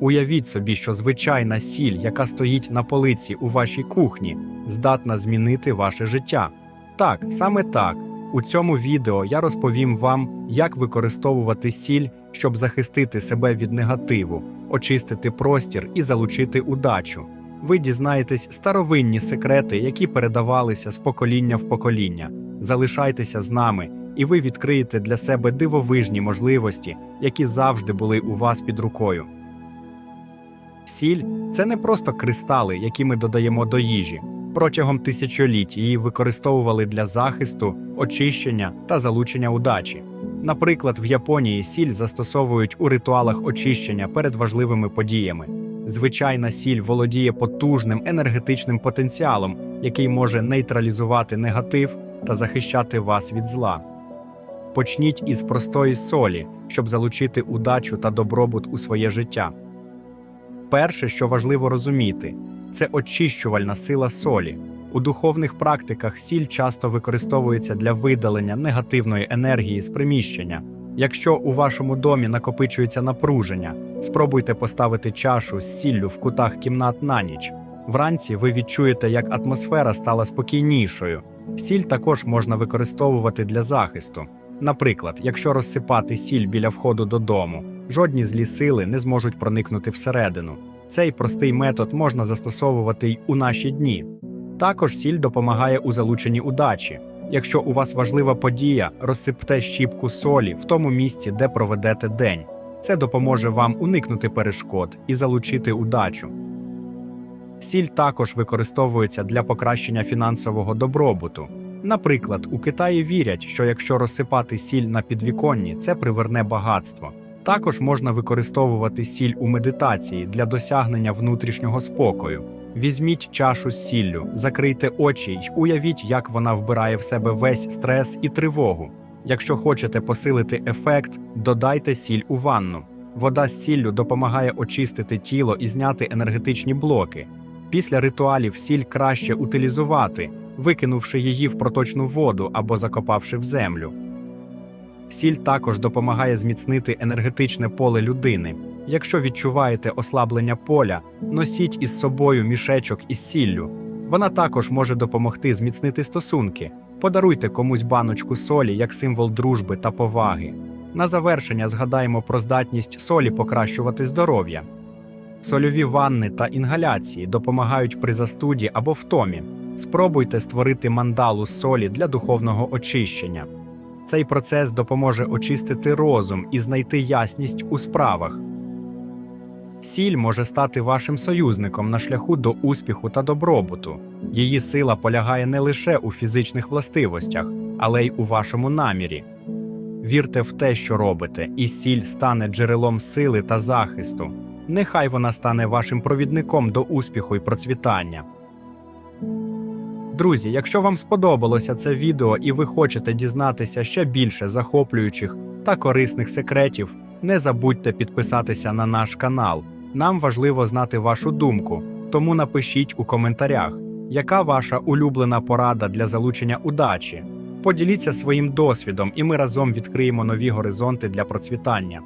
Уявіть собі, що звичайна сіль, яка стоїть на полиці у вашій кухні, здатна змінити ваше життя. Так, саме так. У цьому відео я розповім вам, як використовувати сіль, щоб захистити себе від негативу, очистити простір і залучити удачу. Ви дізнаєтесь старовинні секрети, які передавалися з покоління в покоління. Залишайтеся з нами, і ви відкриєте для себе дивовижні можливості, які завжди були у вас під рукою. Сіль це не просто кристали, які ми додаємо до їжі. Протягом тисячоліть її використовували для захисту, очищення та залучення удачі. Наприклад, в Японії сіль застосовують у ритуалах очищення перед важливими подіями. Звичайна сіль володіє потужним енергетичним потенціалом, який може нейтралізувати негатив та захищати вас від зла. Почніть із простої солі, щоб залучити удачу та добробут у своє життя. Перше, що важливо розуміти, це очищувальна сила солі. У духовних практиках сіль часто використовується для видалення негативної енергії з приміщення. Якщо у вашому домі накопичується напруження, спробуйте поставити чашу з сіллю в кутах кімнат на ніч. Вранці ви відчуєте, як атмосфера стала спокійнішою. Сіль також можна використовувати для захисту. Наприклад, якщо розсипати сіль біля входу додому, жодні злі сили не зможуть проникнути всередину. Цей простий метод можна застосовувати й у наші дні. Також сіль допомагає у залученні удачі. Якщо у вас важлива подія, розсипте щіпку солі в тому місці, де проведете день. Це допоможе вам уникнути перешкод і залучити удачу. Сіль також використовується для покращення фінансового добробуту. Наприклад, у Китаї вірять, що якщо розсипати сіль на підвіконні, це приверне багатство. Також можна використовувати сіль у медитації для досягнення внутрішнього спокою. Візьміть чашу з сіллю, закрийте очі й уявіть, як вона вбирає в себе весь стрес і тривогу. Якщо хочете посилити ефект, додайте сіль у ванну. Вода з сіллю допомагає очистити тіло і зняти енергетичні блоки. Після ритуалів сіль краще утилізувати, викинувши її в проточну воду або закопавши в землю. Сіль також допомагає зміцнити енергетичне поле людини. Якщо відчуваєте ослаблення поля, носіть із собою мішечок із сіллю. Вона також може допомогти зміцнити стосунки. Подаруйте комусь баночку солі як символ дружби та поваги. На завершення згадаємо про здатність солі покращувати здоров'я. Сольові ванни та інгаляції допомагають при застуді або втомі. Спробуйте створити мандалу солі для духовного очищення. Цей процес допоможе очистити розум і знайти ясність у справах. Сіль може стати вашим союзником на шляху до успіху та добробуту. Її сила полягає не лише у фізичних властивостях, але й у вашому намірі. Вірте в те, що робите, і сіль стане джерелом сили та захисту. Нехай вона стане вашим провідником до успіху і процвітання. Друзі, якщо вам сподобалося це відео і ви хочете дізнатися ще більше захоплюючих та корисних секретів, не забудьте підписатися на наш канал. Нам важливо знати вашу думку, тому напишіть у коментарях, яка ваша улюблена порада для залучення удачі. Поділіться своїм досвідом, і ми разом відкриємо нові горизонти для процвітання.